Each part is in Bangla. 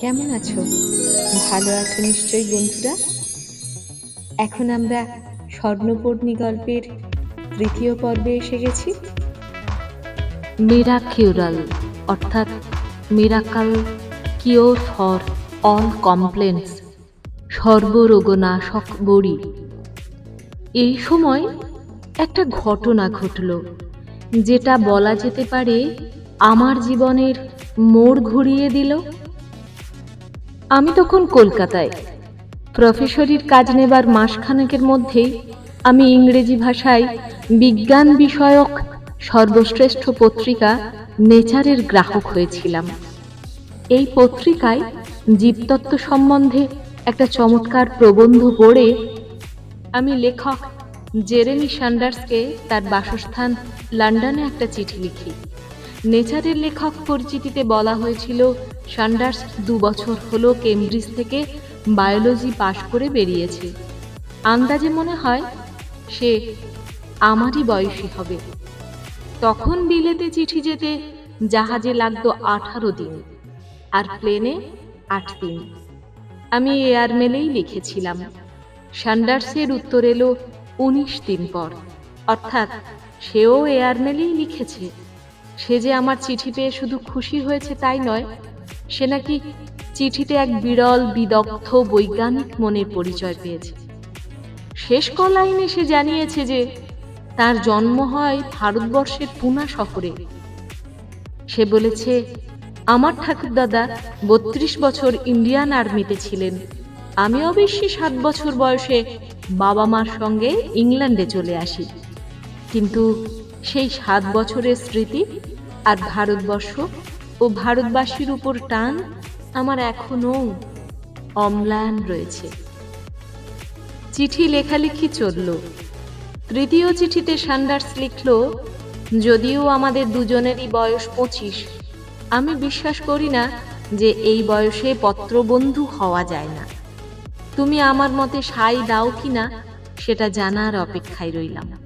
কেমন আছো? ভালো আছো নিশ্চয়ই বন্ধুরা। এখন আমরা স্বর্ণপর্ণী গল্পের তৃতীয় পর্বে এসে গেছি। মিরাকিউরাল অর্থাৎ miracle cure for all complaints সর্বরোগনাশক বড়ি। এই সময় একটা ঘটনা ঘটল, যেটা বলা যেতে পারে আমার জীবনের মোড় ঘুরিয়ে দিল। আমি তখন কলকাতায়। প্রফেসরির কাজ নেবার মাসখানেকের মধ্যেই আমি ইংরেজি ভাষায় বিজ্ঞান বিষয়ক সর্বশ্রেষ্ঠ পত্রিকা নেচারের গ্রাহক হয়েছিলাম। এই পত্রিকায় জীবতত্ত্ব সম্বন্ধে একটা চমৎকার প্রবন্ধ পড়ে আমি লেখক জেরেমি সান্ডার্সকে তার বাসস্থান লন্ডনে একটা চিঠি লিখি। নেচারের লেখক পরিচিতিতে বলা হয়েছিল, সান্ডার্স দু বছর হলো কেমব্রিজ থেকে বায়োলজি পাশ করে বেরিয়েছে। আন্দাজে মনে হয় সে আমারই বয়সী হবে। তখন বিলেতে চিঠি যেতে জাহাজে লাগতো আঠারো দিন আর প্লেনে আট দিন। আমি এয়ারমেলেই লিখেছিলাম। সান্ডার্সের উত্তর এলো উনিশ দিন পর। অর্থাৎ সেও এয়ারমেলেই লিখেছে। সে যে আমার চিঠি পেয়ে শুধু খুশি হয়েছে তাই নয়, সে নাকি চিঠিতে এক বিরল, বিদগ্ধ, বৈজ্ঞানিক মনের পরিচয় পেয়েছে। শেষ কলাইনে সে জানিয়েছে যে তার জন্ম হয় ভারতবর্ষের পুনা শহরে। সে বলেছে, আমার ঠাকুরদাদা বত্রিশ বছর ইন্ডিয়ান আর্মিতে ছিলেন। আমি অবশ্যই সাত বছর বয়সে বাবা মার সঙ্গে ইংল্যান্ডে চলে আসি। কিন্তু সেই সাত বছরের স্মৃতি আর ভারতবর্ষ ও ভারতবাসীর উপর টান আমার এখনও অম্লান রয়েছে। চিঠি লেখালেখি চলল। তৃতীয় চিঠিতে সান্ডার্স লিখল, যদিও আমাদের দুজনেরই বয়স পঁচিশ, আমি বিশ্বাস করি না যে এই বয়সে পত্রবন্ধু হওয়া যায় না। তুমি আমার মতে সাই দাও কিনা সেটা জানার অপেক্ষায় রইলাম।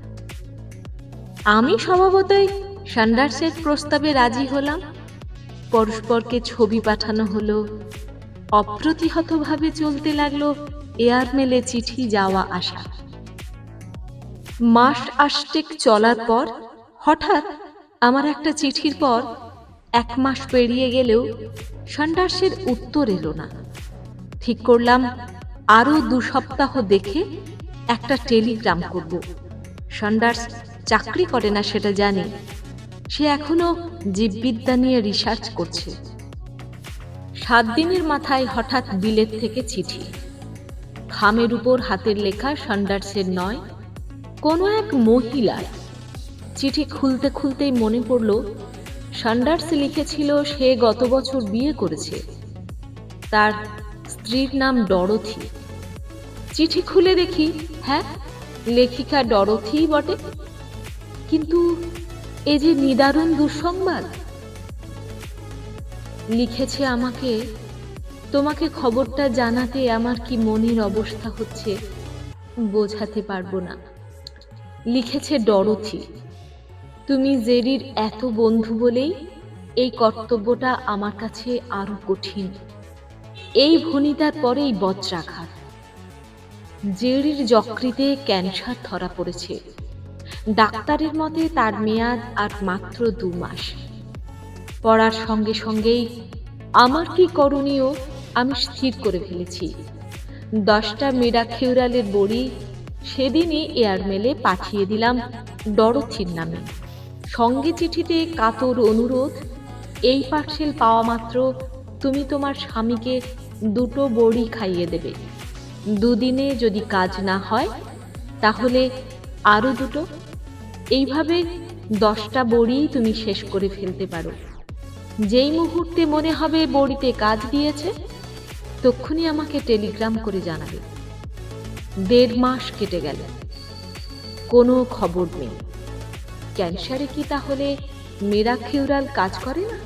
আমি স্বভাবতই সান্ডার্সের প্রস্তাবে রাজি হলাম। পরস্পরকে ছবি পাঠানো হলো। অপ্রতিহতভাবে চলতে লাগল এয়ারমেলে চিঠি যাওয়া আসা। মাস আষ্টেক চলার পর হঠাৎ আমার একটা চিঠির পর এক মাস পেরিয়ে গেলেও সান্ডার্সের উত্তর এলো না। ঠিক করলাম, আরও দু সপ্তাহ দেখে একটা টেলিগ্রাম করব। সান্ডার্স চাকরি করে না সেটা জানি। সে এখনও জীববিদ্যা নিয়ে রিসার্চ করছে। সাত দিনের মাথায় হঠাৎ বিলেত থেকে চিঠি। খামের উপর হাতের লেখা সান্ডার্সের নয়, কোনো এক মহিলার। চিঠি খুলতে খুলতেই মনে পড়ল সান্ডার্স লিখেছিল সে গত বছর বিয়ে করেছে। তার স্ত্রীর নাম ডরথি চিঠি খুলে দেখি হ্যাঁ লেখিকা ডরথি বটে। কিন্তু এ যে নিদারুণ দুঃসংবাদ। লিখেছে আমাকে, তোমাকে খবরটা জানাতে আমার কি মনের অবস্থা হচ্ছে বোঝাতে পারব না। লিখেছে ডরথি, তুমি জেরির এত বন্ধু বলেই এই কর্তব্যটা আমার কাছে আরও কঠিন। এই ভনিতার পরেই বজ্রাঘাত। জেরির যকৃতে ক্যান্সার ধরা পড়েছে। ডাক্তারের মতে তার মেয়াদ আর মাত্র দু মাস। পড়ার সঙ্গে সঙ্গেই আমার কি করণীয় আমি স্থির করে ফেলেছি। দশটা মিরাখিউরালের বড়ি সেদিনই এয়ারমেলে পাঠিয়ে দিলাম ডরথির নামে। সঙ্গে চিঠিতে কাতর অনুরোধ, এই পার্সেল পাওয়া মাত্র তুমি তোমার স্বামীকে দুটো বড়ি খাইয়ে দেবে। দুদিনে যদি কাজ না হয়, তাহলে আরও দুটো এইভাবে দশটা বড়ি তুমি শেষ করে ফেলতে পারো। যেই মুহূর্তে মনে হবে বড়িতে কাজ দিয়েছে, তক্ষুনি আমাকে টেলিগ্রাম করে জানাবে। দেড় মাস কেটে গেল। কোনো খবর নেই। ক্যান্সারে কি তাহলে মেরাখিউরাল কাজ করে না?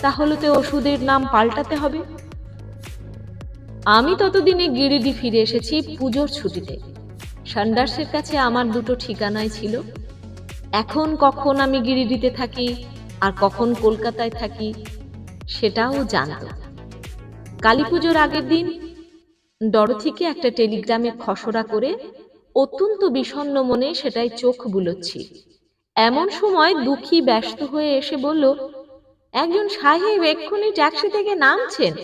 তাহলে তো ওষুধের নাম পাল্টাতে হবে। আমি ততদিনে গিরিডি ফিরে এসেছি পুজোর ছুটিতে। সান্ডার্সের কাছে আমার দুটো ঠিকানাই ছিল। এখন কখন আমি গিরিডিতে থাকি আর কখন কলকাতায় থাকি, সেটাও জানত। কালী পুজোর আগের দিন ডরথিকে একটা টেলিগ্রামে খসড়া করে অত্যন্ত বিষণ্ণ মনে সেটাই চোখ বুলোচ্ছি এমন সময় দুঃখী ব্যস্ত হয়ে এসে বলল, একজন সাহেব এক্ষুনি ট্যাক্সি থেকে নামছেন?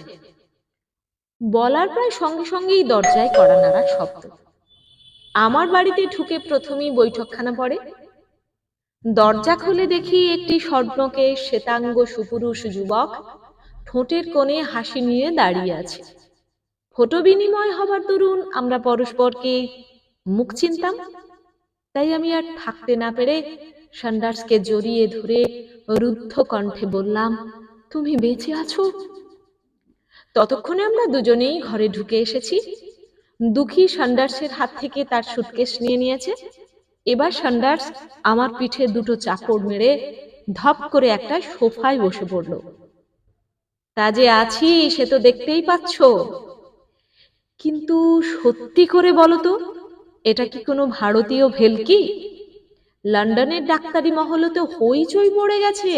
বলার প্রায় সঙ্গে সঙ্গেই দরজায় কড়া নাড়া শব্দ। আমার বাড়িতে ঢুকে প্রথমেই বৈঠকখানা পড়ে। দরজা খুলে দেখি একটি স্বর্ণকে শ্বেতাঙ্গ সুপুরুষ যুবক ঠোঁটের কোণে হাসি নিয়ে দাঁড়িয়ে আছে। ফটো বিনিময় হবার দরুন আমরা পরস্পরকে মুখ চিনতাম, তাই আমি আর থাকতে না পেরে সান্ডার্সকে জড়িয়ে ধরে রুদ্ধ কণ্ঠে বললাম, তুমি বেঁচে আছো? ততক্ষণে আমরা দুজনেই ঘরে ঢুকে এসেছি। দুঃখী সান্ডার্সের হাত থেকে তার সুটকেস নিয়ে নিয়েছে। এবার সান্ডার্স আমার পিঠে দুটো চাপড় মেরে ধপ করে একটা সোফায় বসে পড়ল। তা যে আছি, সে তো দেখতেই পাচ্ছ। কিন্তু সত্যি করে বলো তো, এটা কি কোনো ভারতীয় ভেলকি? লন্ডনের ডাক্তারি মহলে তো হইচই পড়ে গেছে।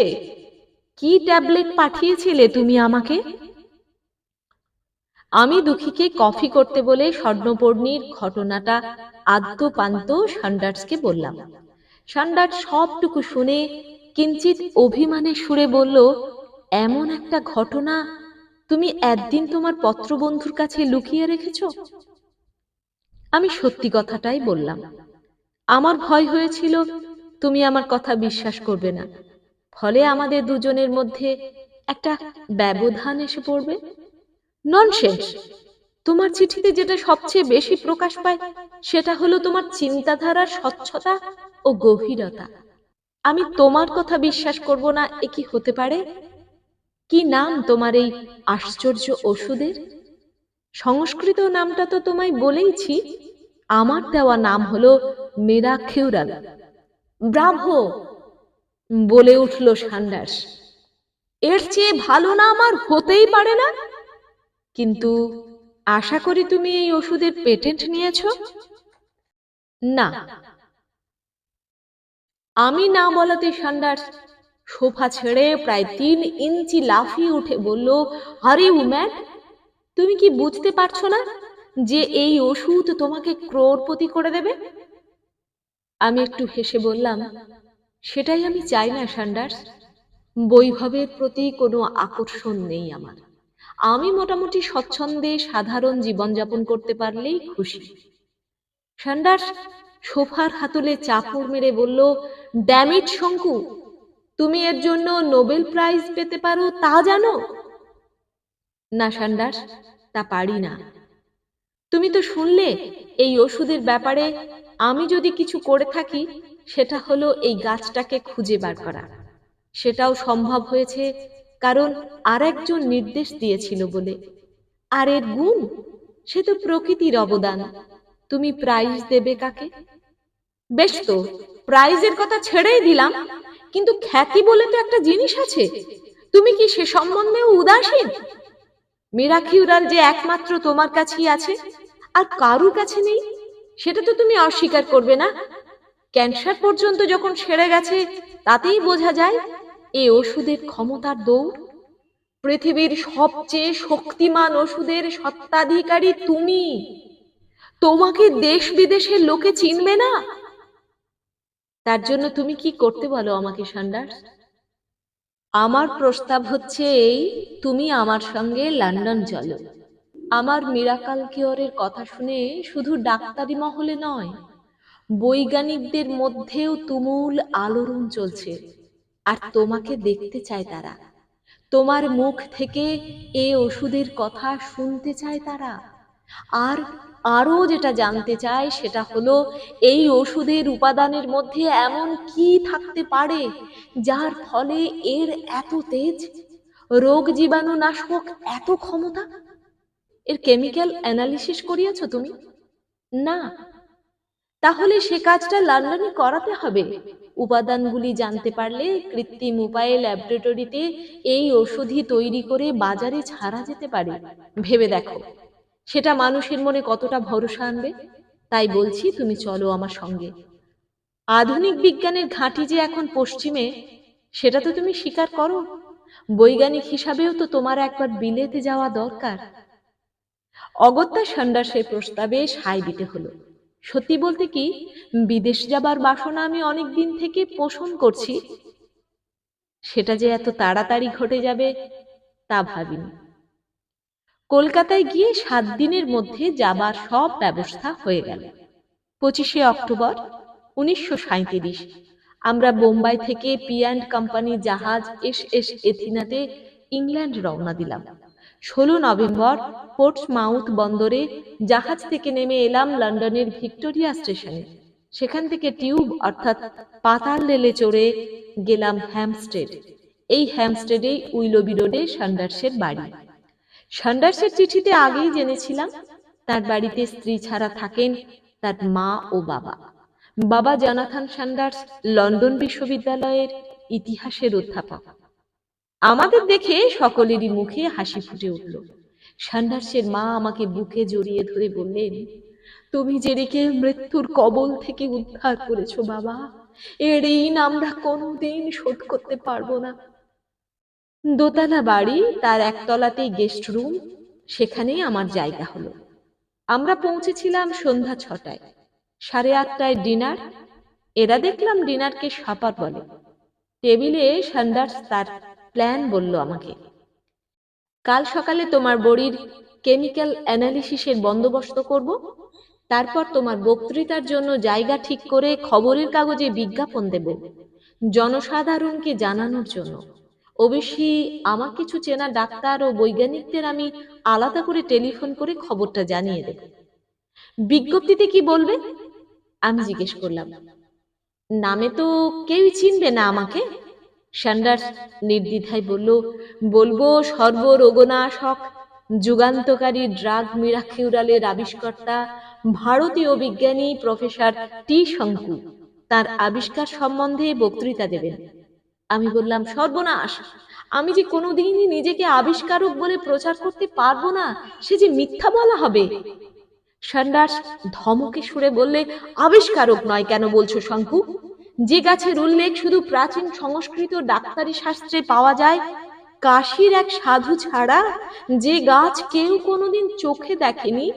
কি ট্যাবলেট পাঠিয়েছিলে তুমি আমাকে? আমি দুঃখীকে কফি করতে বলে স্বর্ণপর্ণীর ঘটনাটা আদ্যপান্ত সান্ডার্সকে বললাম। সান্ডার্স সবটুকু শুনে কিঞ্চিত অভিমানে সুরে বলল, এমন একটা ঘটনা তুমি একদিন তোমার পত্রবন্ধুর কাছে লুকিয়ে রেখেছ? আমি সত্যি কথাটাই বললাম, আমার ভয় হয়েছিল, তুমি আমার কথা বিশ্বাস করবে না। ফলে আমাদের দুজনের মধ্যে একটা ব্যবধান এসে পড়বে? ননসেন্স তোমার চিঠিতে যেটা সবচেয়ে বেশি প্রকাশ পায়, সেটা হলো তোমার চিন্তাধারার স্বচ্ছতা ও গভীরতা। আমি তোমার কথা বিশ্বাস করব না, এ কি হতে পারে? কি নাম তোমার এই আশ্চর্য ওষুধের? সংস্কৃত নামটা তো তোমায় বলেইছি, আমার দেওয়া নাম হলো মেরা খেউরাল ব্রাভো বলে উঠল সান্ডার্স এর চেয়ে ভালো নাম আর হতেই পারে না। কিন্তু আশা করি তুমি এই ওষুধের পেটেন্ট নিয়েছ? না। আমি না বলাতে সান্ডার্স, সোফা ছেড়ে প্রায় তিন ইঞ্চি লাফিয়ে উঠে বলল, আরে উম্যাট, তুমি কি বুঝতে পারছ না যে এই ওষুধ তোমাকে ক্রোরপতি করে দেবে? আমি একটু হেসে বললাম, সেটাই আমি চাই না সান্ডার্স, বৈভবের প্রতি কোনো আকর্ষণ নেই আমার। আমি মোটামুটি স্বচ্ছন্দে সাধারণ জীবনযাপন করতে পারলেই খুশি। সান্ডার্স সোফার হাতলে চাপড় মেরে বলল ড্যামিট শঙ্কু, তুমি এর জন্য নোবেল প্রাইজ পেতে পারো তা জানো? না সান্ডার্স তা পারি না। তুমি তো শুনলে এই ওষুধের ব্যাপারে, আমি যদি কিছু করে থাকি, সেটা হলো এই গাছটাকে খুঁজে বার করা। সেটাও সম্ভব হয়েছে কারণ আর একজন নির্দেশ দিয়েছিল বলে। আর এর গুণ? সে তো প্রকৃতির অবদান। তুমি প্রাইজ দেবে কাকে? বেশ তো প্রাইজের কথা ছেড়েই দিলাম, কিন্তু খ্যাতি বলে তো একটা জিনিস আছে। তুমি কি সে সম্বন্ধেও উদাসীন? মিরাকিউরাল যে একমাত্র তোমার কাছেই আছে, আর কারুর কাছে নেই, সেটা তো তুমি অস্বীকার করবে না? ক্যান্সার পর্যন্ত যখন সেরে গেছে, তাতেই বোঝা যায় এই ওষুধের ক্ষমতার দৌড়? পৃথিবীর সবচেয়ে শক্তিমান ওষুধের সত্ত্বাধিকারী তুমি। তোমাকে দেশ বিদেশের লোকে চিনবে না। তার জন্য তুমি কি করতে বলো আমাকে, সান্ডার্স? আমার প্রস্তাব হচ্ছে এই, তুমি আমার সঙ্গে লন্ডন চলো। আমার মিরাকাল কিওরের কথা শুনে শুধু ডাক্তারি মহলে নয়, বৈজ্ঞানিকদের মধ্যেও তুমুল আলোড়ন চলছে। আর তোমাকে দেখতে চায় তারা। তোমার মুখ থেকে এ ওষুধের কথা শুনতে চায় তারা। আর আরও যেটা জানতে চায় সেটা হলো, এই ওষুধের উপাদানের মধ্যে এমন কি থাকতে পারে যার ফলে এর এত তেজ? রোগ জীবাণু নাশক এত ক্ষমতা? এর কেমিক্যাল অ্যানালিসিস করিয়েছ তুমি? না। তাহলে সে কাজটা লন্ডনে করাতে হবে। উপাদানগুলি জানতে পারলে কৃত্রিম উপায়ে ল্যাবরেটরিতে এই ওষুধই তৈরি করে বাজারে ছাড়া যেতে পারে। ভেবে দেখো, সেটা মানুষের মনে কতটা ভরসা আনবে? তাই বলছি তুমি চলো আমার সঙ্গে। আধুনিক বিজ্ঞানের ঘাঁটি যে এখন পশ্চিমে, সেটা তো তুমি স্বীকার করো। বৈজ্ঞানিক হিসাবেও তো তোমার একবার বিলেতে যাওয়া দরকার। অগত্যা সান্ডার্সের প্রস্তাবে সায় দিতে হলো। সত্যি বলতে কি, বিদেশ যাবার বাসনা আমি অনেক দিন থেকে পোষণ করছি। সেটা যে এত তাড়াতাড়ি ঘটে যাবে, তা ভাবিনি। কলকাতায় গিয়ে সাত দিনের মধ্যে যাবার সব ব্যবস্থা হয়ে গেল। পঁচিশে অক্টোবর, উনিশশো সাঁইত্রিশ। আমরা বোম্বাই থেকে পি অ্যান্ড কোম্পানি জাহাজ এস এস এথিনাতে ইংল্যান্ড রওনা দিলাম। ষোলো নভেম্বর পোর্টসমাউথ বন্দরে জাহাজ থেকে নেমে এলাম লন্ডনের ভিক্টোরিয়া স্টেশনে। সেখান থেকে টিউব অর্থাৎ পাতাল রেলে চড়ে গেলাম হ্যামস্টেড। এই হ্যামস্টেডেই উইলবি রোডে সান্ডার্সের বাড়ি। সান্ডার্সের চিঠিতে আগেই জেনেছিলাম, তার বাড়িতে স্ত্রী ছাড়া থাকেন তার মা ও বাবা। বাবা জনাথন সান্ডার্স, লন্ডন বিশ্ববিদ্যালয়ের ইতিহাসের অধ্যাপক। আমাদের দেখে সকলেরই মুখে হাসি ফুটে উঠল। সান্ডার্সের মা আমাকে বুকে জড়িয়ে ধরে বললেন, তুমি জেরিকে মৃত্যুর কবল থেকে উদ্ধার করেছ বাবা, এর ঋণ আমরা কোনোদিন শোধ করতে পারব না। দোতলা বাড়ি, তার একতলাতেই গেস্ট রুম সেখানেই আমার জায়গা হলো। আমরা পৌঁছেছিলাম সন্ধ্যা ছটায়। সাড়ে আটটায় ডিনার, এরা দেখলাম ডিনারকে সাপার বলে। টেবিলে সান্ডার্স তার প্ল্যান বলল আমাকে। কাল সকালে তোমার বড়ির কেমিক্যাল অ্যানালিসিসের বন্দোবস্ত করব। তারপর তোমার বক্তৃতার জন্য জায়গা ঠিক করে খবরের কাগজে বিজ্ঞাপন দেব। জনসাধারণকে জানানোর জন্য। অবশ্যই আমার কিছু চেনা ডাক্তার ও বৈজ্ঞানিকদের আমি আলাদা করে টেলিফোন করে খবরটা জানিয়ে দেব। বিজ্ঞপ্তিতে কি বলবে? আমি জিজ্ঞেস করলাম। নামে তো কেউই চিনবে না আমাকে। স্যান্ডার্স নির্দ্বিধায় বলল, বলব সর্বরোগনাশক, যুগান্তকারী ড্রাগ মিরাকিউরালের আবিষ্কর্তা, ভারতীয় বিজ্ঞানী প্রফেসর টি শঙ্কু। তার আবিষ্কার সম্বন্ধে বক্তৃতা দেবেন। আমি বললাম, সর্বনাশ! আমি যে কোনোদিনই নিজেকে আবিষ্কারক বলে প্রচার করতে পারব না, সে যে মিথ্যা বলা হবে! সান্ডার্স ধমকে সুরে বললে, আবিষ্কারক নয় কেন বলছো শঙ্কু? যে গাছের উল্লেখ শুধু প্রাচীন সংস্কৃত ডাক্তারি শাস্ত্রে পাওয়া যায়, কাশির এক সাধু ছাড়া যে গাছ কেউ কোনোদিন চোখে দেখেনি,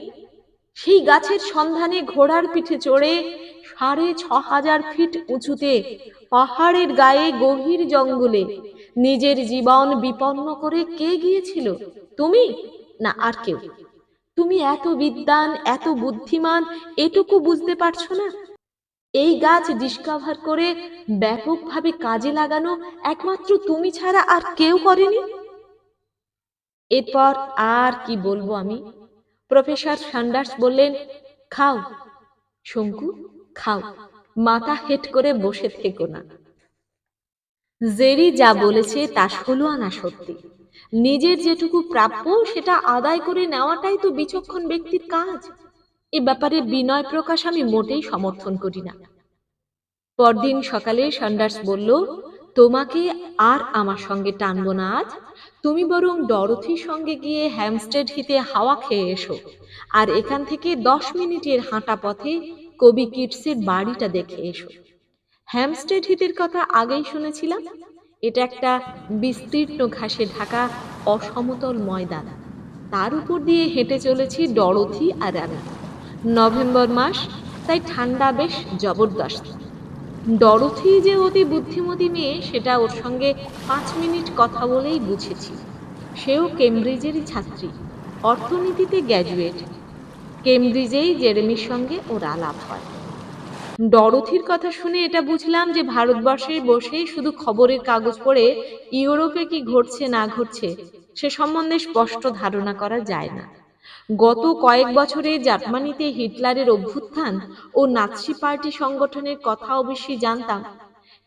সেই গাছের সন্ধানে ঘোড়ার পিঠে চড়ে সাড়ে ছ হাজার ফিট উঁচুতে পাহাড়ের গায়ে গভীর জঙ্গলে নিজের জীবন বিপন্ন করে কে গিয়েছিল, তুমি না আর কেউ? তুমি এত বিদ্বান, এত বুদ্ধিমান, এটুকু বুঝতে পারছ না? এই গাছ ডিসকভার করে ব্যাপকভাবে কাজে লাগানো একমাত্র তুমি ছাড়া আর কেউ করেনি? এরপর আর কি বলব আমি? প্রফেসর সান্ডার্স বললেন, খাও, শঙ্কু, খাও। মাথা হেট করে বসে থেকো না। জেরি যা বলেছে তা ষোলো আনা সত্যি। নিজের যেটুকু প্রাপ্য সেটা আদায় করে নেওয়াটাই তো বিচক্ষণ ব্যক্তির কাজ। এ ব্যাপারে বিনয় প্রকাশ আমি মোটেই সমর্থন করি না। পরদিন সকালে সান্ডার্স বলল, তোমাকে আর আমার সঙ্গে টানব না আজ। তুমি বরং ডরথির সঙ্গে গিয়ে হ্যামস্টেড হিতে হাওয়া খেয়ে এসো। আর এখান থেকে দশ মিনিটের হাঁটা পথে কবি কিটসের বাড়িটা দেখে এসো। হ্যামস্টেড হিতের কথা আগেই শুনেছিলাম? এটা একটা বিস্তীর্ণ ঘাসে ঢাকা অসমতল ময়দান। তার উপর দিয়ে হেঁটে চলেছি ডরথি আর আমি। নভেম্বর মাস, তাই ঠান্ডা বেশ জবরদস্ত। ডরথি যে অতি বুদ্ধিমতী মেয়ে, সেটা ওর সঙ্গে পাঁচ মিনিট কথা বলেই বুঝেছি। সেও কেমব্রিজেরই ছাত্রী, অর্থনীতিতে গ্র্যাজুয়েট কেমব্রিজেই জেরেমির সঙ্গে ওর আলাপ হয়। ডরথির কথা শুনে এটা বুঝলাম যে ভারতবর্ষে বসে শুধু খবরের কাগজ পড়ে ইউরোপে কি ঘটছে না ঘটছে, সে সম্বন্ধে স্পষ্ট ধারণা করা যায় না। গত কয়েক বছরে জার্মানিতে হিটলারের অভ্যুত্থান ও নাৎসি পার্টি সংগঠনের কথা অবশ্যই জানতাম।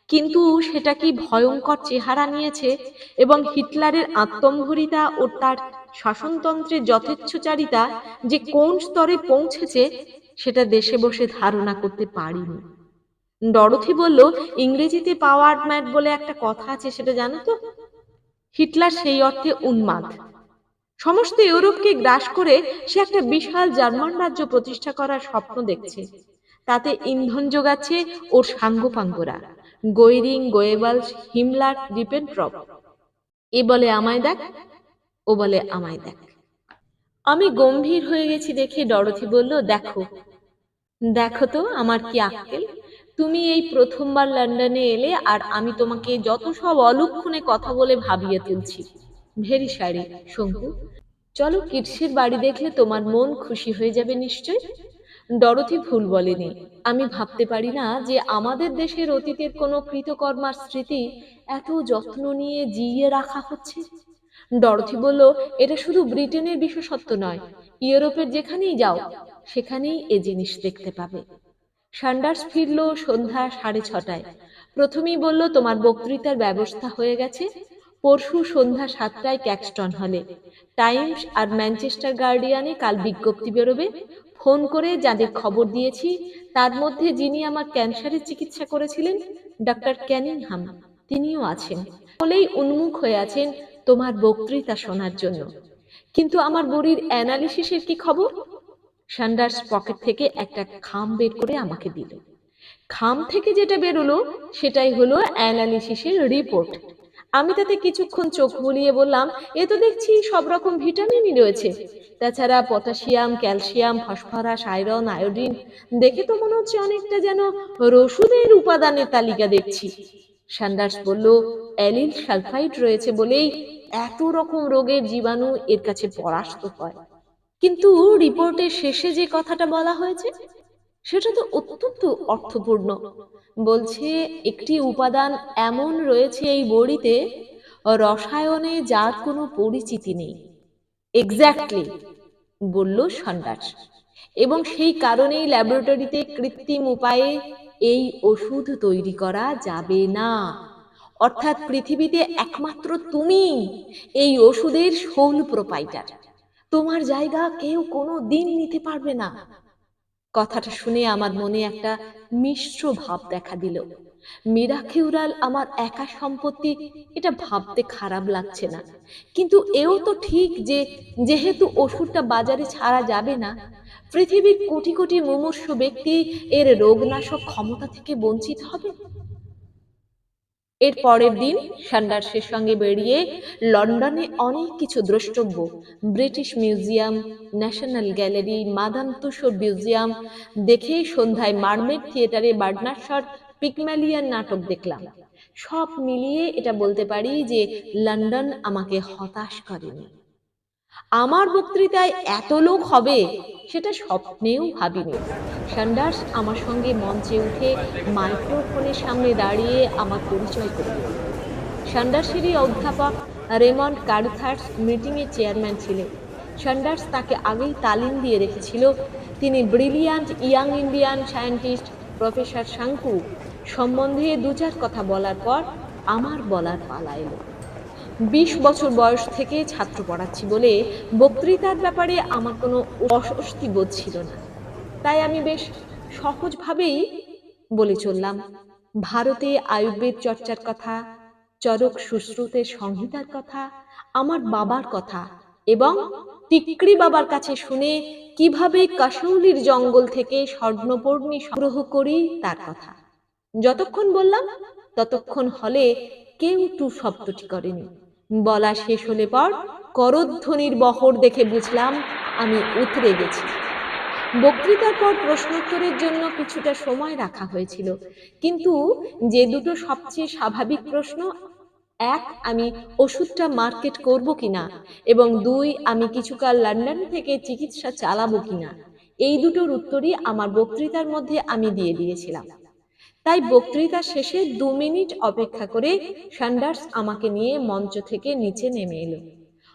কিন্তু সেটা কি ভয়ঙ্কর চেহারা নিয়েছে এবং হিটলারের আত্মম্ভরিতা ও তার শাসনতন্ত্রের যথেচ্ছচারিতা যে কোন স্তরে পৌঁছেছে, সেটা দেশে বসে ধারণা করতে পারিনি। ডরথি বলল, ইংরেজিতে পাওয়ার ম্যাট বলে একটা কথা আছে, সেটা জানো তো? হিটলার সেই অর্থে উন্মাদ। সমস্ত ইউরোপকে গ্রাস করে সে একটা বিশাল জার্মান রাজ্য প্রতিষ্ঠা করার স্বপ্ন দেখছে। তাতে ইন্ধন যোগাচ্ছে ওর সাঙ্গপাঙ্গরা। গৈরিং, গোয়েবালস, হিমলার, রিপেন্ট্রপ। এ বলে আমায় দেখ, ও বলে আমায় দেখ। আমি গম্ভীর হয়ে গেছি দেখে ডরথি বলল, দেখো দেখো তো আমার কি আক্কেল। তুমি এই প্রথমবার লন্ডনে এলে আর আমি তোমাকে যত সব অলক্ষণে কথা বলে ভাবিয়ে তুলছি। ভেরি সারি শঙ্কু। চলো কিটসের বাড়ি দেখলে তোমার মন খুশি হয়ে যাবে নিশ্চয়? ডরথি ভুল বলেনি। আমি ভাবতে পারি না যে আমাদের দেশের অতীতের কোনো কৃতকর্মার স্মৃতি এত যত্ন নিয়ে জিইয়ে রাখা হচ্ছে। ডরথি বলল, এটা শুধু ব্রিটেনের বিশেষত্ব নয়, ইউরোপের যেখানেই যাও, সেখানেই এ জিনিস দেখতে পাবে। সান্ডার্স ফিরল সন্ধ্যা সাড়ে ছটায়। প্রথমেই বলল, তোমার বক্তৃতার ব্যবস্থা হয়ে গেছে। পরশু সন্ধ্যা সাতটায় ক্যাক্সটন হলে। টাইমস আর ম্যানচেস্টার গার্ডিয়ানে কাল বিজ্ঞপ্তি বেরোবে। ফোন করে যাদের খবর দিয়েছি, তার মধ্যে যিনি আমার ক্যান্সারের চিকিৎসা করেছিলেন ডক্টর ক্যানিংহাম, তিনিও আছেন। বলেই উন্মুখ হয়ে আছেন তোমার বক্তৃতা শোনার জন্য। কিন্তু আমার বুড়ির অ্যানালিসিসের কি খবর? সান্ডার্স পকেট থেকে একটা খাম বের করে আমাকে দিল। খাম থেকে যেটা বেরোলো, সেটাই হলো অ্যানালিসিসের রিপোর্ট। আমি তাতে কিছুক্ষণ চোখ বুলিয়ে বললাম, এ তো দেখছি সব রকম ভিটামিনই রয়েছে। তাছাড়া potassium, calcium, phosphorus, iron, iodine. দেখে তো মনে হচ্ছে অনেকটা যেন রসুনের উপাদানের তালিকা দেখছি। সান্ডার্স বলল, অ্যালিল সালফাইড রয়েছে বলেই এত রকম রোগের জীবাণু এর কাছে পরাস্ত হয়। কিন্তু রিপোর্টের শেষে যে কথাটা বলা হয়েছে সেটা তো অত্যন্ত অর্থপূর্ণ। বলছে, একটি উপাদান এমন রয়েছে এই বড়িতে, রসায়নে যার কোনো পরিচিতি নেই। এক্স্যাক্টলি বলল সন্ডার্স এবং সেই কারণেই ল্যাবরেটরিতে কৃত্রিম উপায়ে এই ওষুধ তৈরি করা যাবে না। অর্থাৎ পৃথিবীতে একমাত্র তুমি এই ওষুধের সোল প্রোপাইটার তোমার জায়গা কেউ কোনো দিন নিতে পারবে না। কথাটা শুনে আমার মনে একটা মিশ্র ভাব দেখা দিল। মিরাখিউরাল আমার একা সম্পত্তি, এটা ভাবতে খারাপ লাগছে না। কিন্তু এও তো ঠিক যে, যেহেতু ওষুধটা বাজারে ছাড়া যাবে না, পৃথিবীর কোটি কোটি মুমূর্ষ ব্যক্তি এর রোগনাশক ক্ষমতা থেকে বঞ্চিত হবে। এর পরের দিন সান্ডার্সের সঙ্গে বেরিয়ে লন্ডনে অনেক কিছু দ্রষ্টব্য। British museum, national gallery, madame তুসোর museum দেখে সন্ধ্যায় মার্মেড থিয়েটারে বার্নার্সর পিকম্যালিয়ান নাটক দেখলাম। সব মিলিয়ে এটা বলতে পারি যে লন্ডন আমাকে হতাশ করেনি। আমার বক্তৃতায় এত লোক হবে সেটা স্বপ্নেও ভাবিনি। সান্ডার্স আমার সঙ্গে মঞ্চে উঠে মাইক্রোফোনের সামনে দাঁড়িয়ে আমার পরিচয় করে দিল। সান্ডার্সেরই অধ্যাপক রেমন্ড কারুথার্স মিটিংয়ের চেয়ারম্যান ছিলেন। সান্ডার্স তাকে আগেই তালিম দিয়ে রেখেছিল। তিনি brilliant young Indian scientist professor Shanku সম্বন্ধে দু চার কথা বলার পর আমার বলার পালা এলো। বিশ বছর বয়স থেকে ছাত্র পড়াচ্ছি বলে বক্তৃতার ব্যাপারে আমার কোনো অস্বস্তি বোধ ছিল না। তাই আমি বেশ সহজভাবেই বলে চললাম, ভারতে আয়ুর্বেদ চর্চার কথা, চরক সুশ্রুতের সংহিতার কথা, আমার বাবার কথা এবং টিকরি বাবার কাছে শুনে কীভাবে কাশৌলির জঙ্গল থেকে স্বর্ণপর্ণী সংগ্রহ করি তার কথা। যতক্ষণ বললাম, ততক্ষণ হলে কেউ টু শব্দটি করেনি। বলা শেষ হলে পর করধ্বনির বহর দেখে বুঝলাম আমি উতরে গেছি। বক্তৃতার পর প্রশ্নোত্তরের জন্য কিছুটা সময় রাখা হয়েছিল। কিন্তু যে দুটো সবচেয়ে স্বাভাবিক প্রশ্ন, এক, আমি ওষুধটা মার্কেট করব কিনা এবং দুই, আমি কিছুকাল লন্ডন থেকে চিকিৎসা চালাবো কিনা, এই দুটোর উত্তরই আমার বক্তৃতার মধ্যে আমি দিয়ে দিয়েছিলাম। তাই বক্তৃতা শেষে দু মিনিট অপেক্ষা করে স্যান্ডার্স আমাকে নিয়ে মঞ্চ থেকে নিচে নেমে এলো।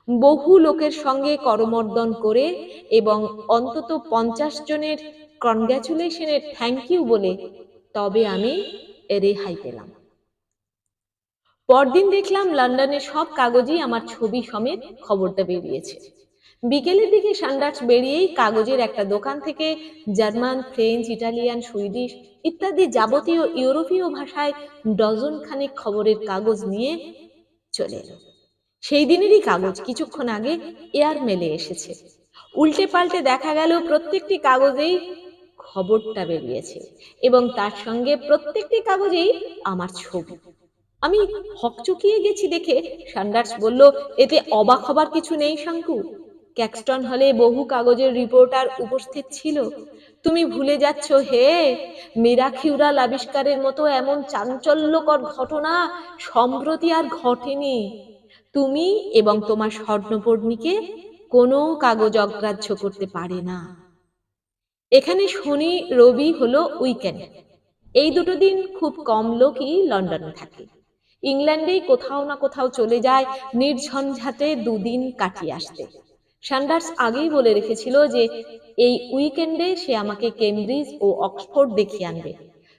বহু লোকের সঙ্গে করমর্দন করে এবং অন্তত পঞ্চাশ জনের কনগ্র্যাচুলেশনের থ্যাংক ইউ বলে তবে আমি রেহাই পেলাম। পরদিন দেখলাম লন্ডনের সব কাগজই আমার ছবি সমেত খবরটা বেরিয়েছে। বিকেলের দিকে সান্ডার্স বেরিয়েই কাগজের একটা দোকান থেকে জার্মান, ফ্রেঞ্চ, ইটালিয়ান, সুইডিশ ইত্যাদি যাবতীয় ইউরোপীয় ভাষায় ডজন খানেক খবরের কাগজ নিয়ে চলে এলো। সেই দিনেরই কাগজ কিছুক্ষণ আগে এয়ার মেলে এসেছে। উল্টে পাল্টে দেখা গেল প্রত্যেকটি কাগজেই খবরটা বেরিয়েছে এবং তার সঙ্গে প্রত্যেকটি কাগজেই আমার ছবি। আমি হকচকিয়ে গেছি দেখে সান্ডার্স বলল, এতে অবাক হবার কিছু নেই, শঙ্কু। ক্যাক্সটন হলে বহু কাগজের রিপোর্টার উপস্থিত ছিল। তুমি ভুলে যাচ্ছ, হে মিরাখিউরাল আবিষ্কারের মতো এমন চাঞ্চল্যকর ঘটনা সম্প্রতি আর ঘটেনি। তুমি এবং তোমার স্বর্ণপর্ণীকে কোনো কাগজ অগ্রাহ্য করতে পারে না। এখানে শনি, রবি হলো উইকেন্ড। এই দুটো দিন খুব কম লোকই লন্ডনে থাকে। ইংল্যান্ডেই কোথাও না কোথাও চলে যায় নির্ঝঞ্ঝাটে দুদিন কাটিয়ে আসতে। সান্ডার্স আগেই বলে রেখেছিল যে, এই উইকেন্ডে সে আমাকে কেমব্রিজ ও অক্সফোর্ড দেখিয়ে আনবে।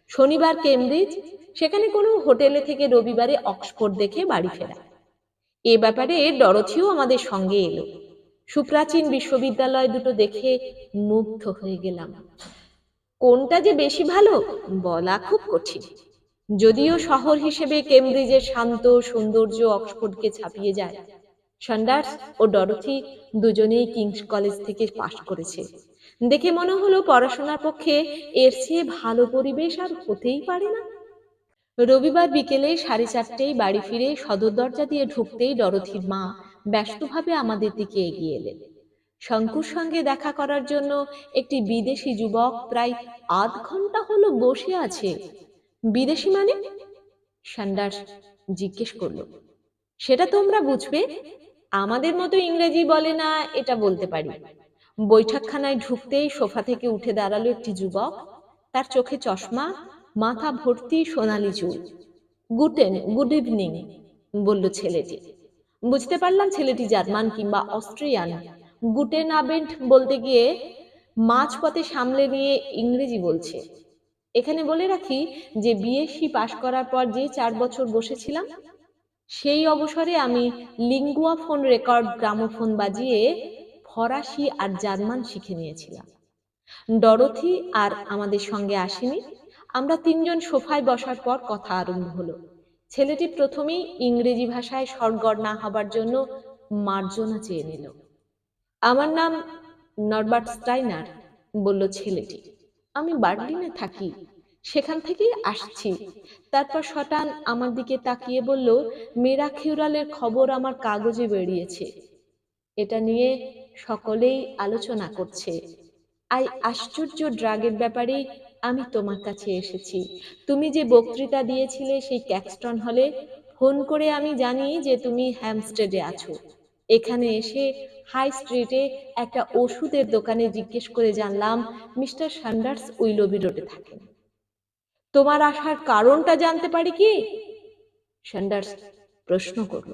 শনিবার কেমব্রিজ, সেখানে কোনো হোটেলে থেকে রবিবারে অক্সফোর্ড দেখে বাড়ি ফেরা। এ ব্যাপারে ডরথিও আমাদের সঙ্গে এলো। সুপ্রাচীন বিশ্ববিদ্যালয় দুটো দেখে মুগ্ধ হয়ে গেলাম। কোনটা যে বেশি ভালো বলা খুব কঠিন। যদিও শহর হিসেবে কেমব্রিজের শান্ত সৌন্দর্য অক্সফোর্ডকে ছাপিয়ে যায় সান্ডার্স ও ডরথি দুজনেই কিংস কলেজ থেকে পাশ করেছে। দেখে মনে হলো পড়াশোনার পক্ষে এর চেয়ে ভালো পরিবেশ আর হতেই পারে না। রবিবার বিকেলে সাড়ে চারটেই বাড়ি ফিরে সদর দরজা দিয়ে ঢুকতেই ডরথির মা ব্যস্তভাবে আমাদের দিকে এগিয়ে এলেন। শঙ্কুর সঙ্গে দেখা করার জন্য একটি বিদেশি যুবক প্রায় আধ ঘণ্টা হলো বসে আছে। বিদেশি মানে? সান্ডার্স জিজ্ঞেস করল। সেটা তোমরা বুঝবে? আমাদের মতো ইংরেজি বলে না এটা বলতে পারি। বৈঠকখানায় ঢুকতেই সোফা থেকে উঠে দাঁড়াল একটি যুবক। তার চোখে চশমা মাথা ভর্তি সোনালি চুল। গুটেন গুড ইভিনিং বলল ছেলেটি। বুঝতে পারলাম ছেলেটি জার্মান কিংবা অস্ট্রিয়ান। গুটেন আবেন্ট বলতে গিয়ে মাঝপথে সামলে নিয়ে ইংরেজি বলছে। এখানে বলে রাখি যে বিএসসি পাশ করার পর যে চার বছর বসেছিলাম সেই অবসরে আমি লিঙ্গুয়া ফোন রেকর্ড, গ্রামোফোন বাজিয়ে ফরাসি আর জার্মান শিখে নিয়েছিলাম। ডরথি আর আমাদের সঙ্গে আসেনি। আমরা তিনজন সোফায় বসার পর কথা আরম্ভ হলো। ছেলেটি প্রথমেই ইংরেজি ভাষায় সরগর না হবার জন্য মার্জনা চেয়ে নিল। আমার নাম নরবার্ট স্টাইনার বলল ছেলেটি। আমি বার্লিনে থাকি সেখান থেকেই আসছি। তারপর শটান আমার দিকে তাকিয়ে বলল, মেরা খিউরালের খবর আমার কাগজে বেরিয়েছে। এটা নিয়ে সকলেই আলোচনা করছে। আই, আশ্চর্য ড্রাগের ব্যাপারে আমি তোমার কাছে এসেছি। তুমি যে বক্তৃতা দিয়েছিলে সেই ক্যাক্সটন হলে ফোন করে আমি জানি যে তুমি হ্যামস্টেডে আছো। এখানে এসে হাই স্ট্রিটে একটা ওষুধের দোকানে জিজ্ঞেস করে জানলাম, মিস্টার সান্ডার্স উইলোবি রোডে থাকেন। তোমার আসার কারণটা জানতে পারি কি? সান্ডার্স প্রশ্ন করল।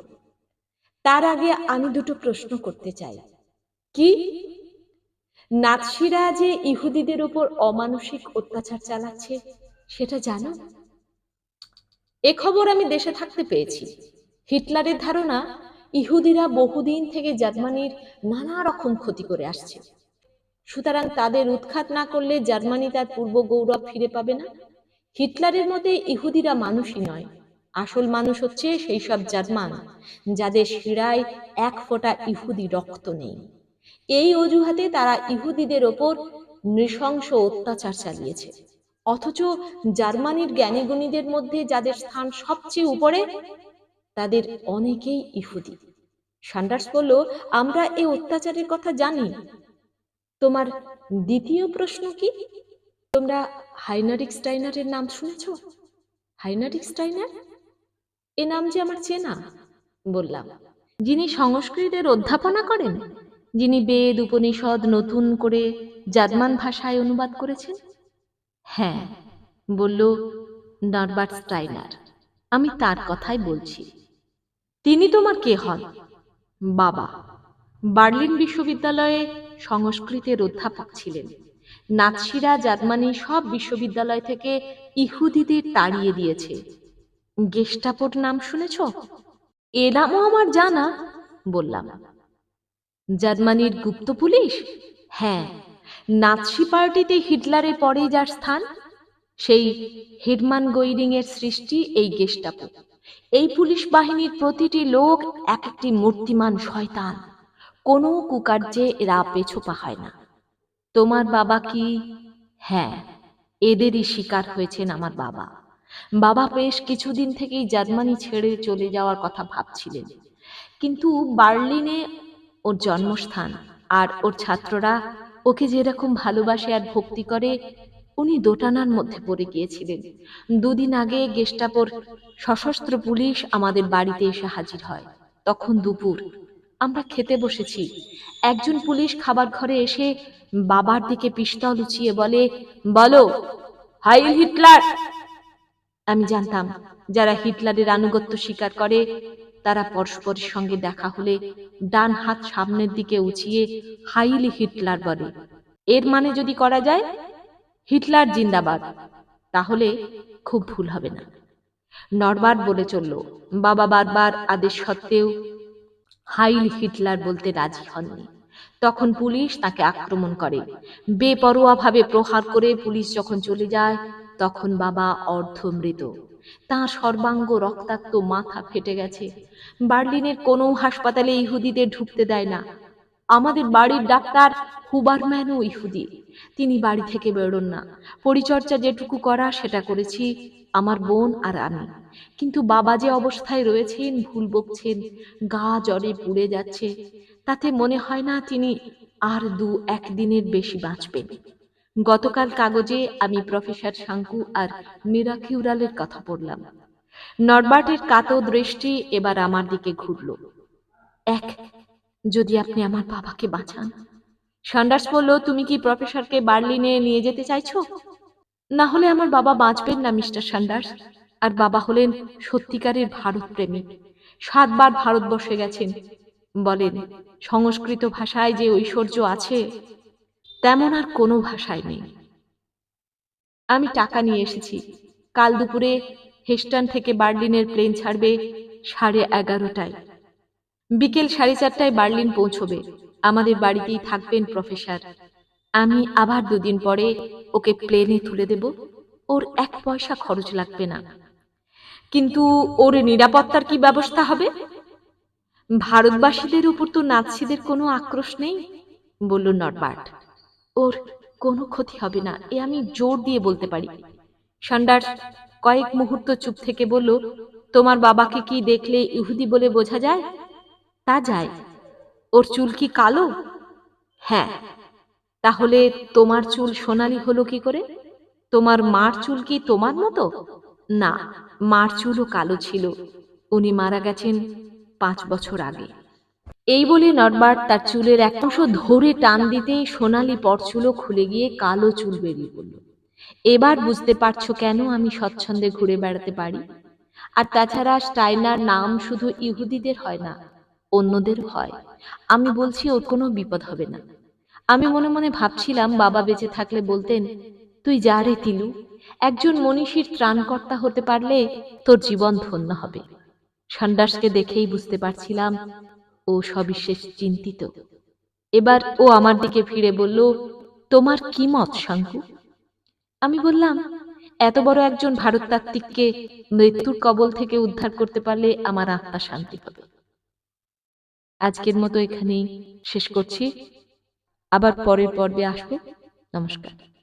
তার আগে আমি দুটো প্রশ্ন করতে চাই। কি? নাৎসিরা যে ইহুদিদের উপর অমানসিক অত্যাচার চালাচ্ছে, সেটা জানো? এ খবর আমি দেশে থাকতে পেয়েছি। হিটলারের ধারণা, ইহুদিরা বহুদিন থেকে জার্মানির নানা রকম ক্ষতি করে আসছে। সুতরাং তাদের উৎখাত না করলে জার্মানি তার পূর্ব গৌরব ফিরে পাবে না। হিটলারের মতে ইহুদিরা মানুষই নয়। আসল মানুষ হচ্ছে সেই সব জার্মান, যাদের শিরায় এক ফোঁটা ইহুদি রক্ত নেই। এই অজুহাতে তারা ইহুদিদের ওপর নৃশংস অত্যাচার চালিয়েছে। অথচ জার্মানির জ্ঞানীগুণীদের মধ্যে যাদের স্থান সবচেয়ে উপরে, তাদের অনেকেই ইহুদি। সান্ডার্স বলল, আমরা এই অত্যাচারের কথা জানি। তোমার দ্বিতীয় প্রশ্ন কি? তোমরা হাইনারিক স্টাইনারের নাম শুনেছ? হাইনারিক স্টাইনার? এ নাম যে আমার চেনা, বললাম। যিনি সংস্কৃতের অধ্যাপনা করেন, যিনি বেদ, উপনিষদ নতুন করে জার্মান ভাষায় অনুবাদ করেছেন? হ্যাঁ বলল নরবার্ট স্টাইনার। আমি তার কথাই বলছি। তিনি তোমার কে হন? বাবা, বার্লিন বিশ্ববিদ্যালয়ে সংস্কৃতের অধ্যাপক ছিলেন। নাৎসিরা জার্মানির সব বিশ্ববিদ্যালয় থেকে ইহুদিদের তাড়িয়ে দিয়েছে। গেস্টাপোর নাম শুনেছ? এ নামও আমার জানা, বললাম। জার্মানির গুপ্ত পুলিশ? হ্যাঁ নাৎসি পার্টিতে হিটলারের পরেই যার স্থান, সেই হিডমান গোইরিং এর সৃষ্টি এই গেস্টাপো। এই পুলিশ বাহিনীর প্রতিটি লোক এক একটি মূর্তিমান শয়তান, কোনো কুকার্যে এরা পেছোপা হয় না। তোমার বাবা কি? হ্যাঁ এদেরই শিকার হয়েছেন আমার বাবা। বাবা বেশ কিছুদিন থেকেই জার্মানি ছেড়ে চলে যাওয়ার কথা ভাবছিলেন। কিন্তু বার্লিনে ওর জন্মস্থান আর ওর ছাত্ররা ওকে যেরকম ভালোবাসে আর ভক্তি করে, উনি দোটানার মধ্যে পড়ে গিয়েছিলেন। দুদিন আগে গেস্টাপোর সশস্ত্র পুলিশ আমাদের বাড়িতে এসে হাজির হয়। তখন দুপুর, আমরা খেতে বসেছি। একজন পুলিশ খাবার ঘরে এসে বাবার দিকে পিস্তল উঁচিয়ে বলে, বলো হাইল হিটলার! আমি জানতাম, যারা হিটলারের আনুগত্য স্বীকার করে, তারা পরস্পরের সঙ্গে দেখা হলে ডান হাত সামনের দিকে উঁচিয়ে হাইলি হিটলার বলে। এর মানে যদি করা যায়, হিটলার জিন্দাবাদ, তাহলে খুব ভুল হবে না। নরবার বলে চলল, বাবা বারবার আদেশ সত্ত্বেও হাইল হিটলার বলতে রাজি হননি। তখন পুলিশ তাকে আক্রমণ করে। বেপরোয়াভাবে প্রহার করে পুলিশ যখন চলে যায়, তখন বাবা অর্ধমৃত। তাঁর সর্বাঙ্গ রক্তাক্ত মাথা ফেটে গেছে। বার্লিনের কোনো হাসপাতালে ইহুদিদের ঢুকতে দেয় না। আমাদের বাড়ির ডাক্তার হুবারম্যানও ইহুদি। তিনি বাড়ি থেকে বেরোন না। পরিচর্যা যেটুকু করা, সেটা করেছি আমার বোন আর আমি। কিন্তু বাবা যে অবস্থায় রয়েছেন, ভুল বকছেন, গা জ্বরে পুড়ে যাচ্ছে। তাতে মনে হয় না তিনি আর দু একদিনের বেশি বাঁচবেন। গতকাল কাগজে আমি প্রফেসর শাঙ্কু আর মিরাকিউরালের কথা পড়লাম। নরবার্টের কাতো দৃষ্টি এবার আমার দিকে ঘুরল। এক, যদি আপনি আমার বাবাকে বাঁচান। সান্ডার্স বলল, তুমি কি প্রফেসরকে বার্লিনে নিয়ে যেতে চাইছো? না হলে আমার বাবা বাঁচবেন না, মিস্টার সান্ডার্স। আর বাবা হলেন সত্যিকারের ভারত প্রেমিক সাতবার ভারতবর্ষে গেছেন। বলেন, সংস্কৃত ভাষায় যে ঐশ্বর্য আছে, তেমন আর কোনো ভাষায় নেই। আমি টাকা নিয়ে এসেছি। কাল দুপুরে হেস্টান থেকে বার্লিনের প্লেন ছাড়বে সাড়ে এগারোটায়। বিকেল সাড়ে চারটায় বার্লিন পৌঁছবে। আমাদের বাড়িতেই থাকবেন প্রফেসর। আমি আবার দুদিন পরে ওকে প্লেনে তুলে দেব। ওর এক পয়সা খরচ লাগবে না। কিন্তু ওর নিরাপত্তার কি ব্যবস্থা হবে? ভারতবাসীদের উপর তো নাৎসিদের কোনো আক্রোশ নেই? বলল নটবার্ট ওর কোনো ক্ষতি হবে না, এ আমি জোর দিয়ে বলতে পারি। সান্ডার্স কয়েক মুহূর্ত চুপ থেকে বলল, তোমার বাবাকে কি দেখলে ইহুদি বলে বোঝা যায়? তা যায়। ওর চুল কি কালো? হ্যাঁ। তাহলে তোমার চুল সোনালি হলো কি করে? তোমার মার চুল কি তোমার মতো? না, মার চুলও কালো ছিল। উনি মারা গেছেন পাঁচ বছর আগে। এই বলে নটবার্ট তার চুলের এক অংশ ধরে টান দিতেই সোনালি পরচুলো খুলে গিয়ে কালো চুল বেরিয়ে পড়ল। এবার বুঝতে পারছ কেন আমি স্বচ্ছন্দে ঘুরে বেড়াতে পারি? আর তাছাড়া স্টাইনার নাম শুধু ইহুদিদের হয় না, অন্যদের হয়। আমি বলছি ওর কোনো বিপদ হবে না। আমি মনে মনে ভাবছিলাম বাবা বেঁচে থাকলে বলতেন, তুই যা রে তিলু, একজন মনীষীর ত্রাণকর্তা হতে পারলে তোর জীবন ধন্য হবে। সান্ডার্সকে দেখেই বুঝতে পারছিলাম ও সবিশেষ চিন্তিত। এবার ও আমার দিকে ফিরে বলল, তোমার কি মত শাঙ্কু আমি বললাম, এত বড় একজন ভারততাত্ত্বিককে মৃত্যুর কবল থেকে উদ্ধার করতে পারলে আমার আত্মা শান্তি পাবে। আজকের মতো এখানেই শেষ করছি। আবার পরের পর্বে আসব। নমস্কার।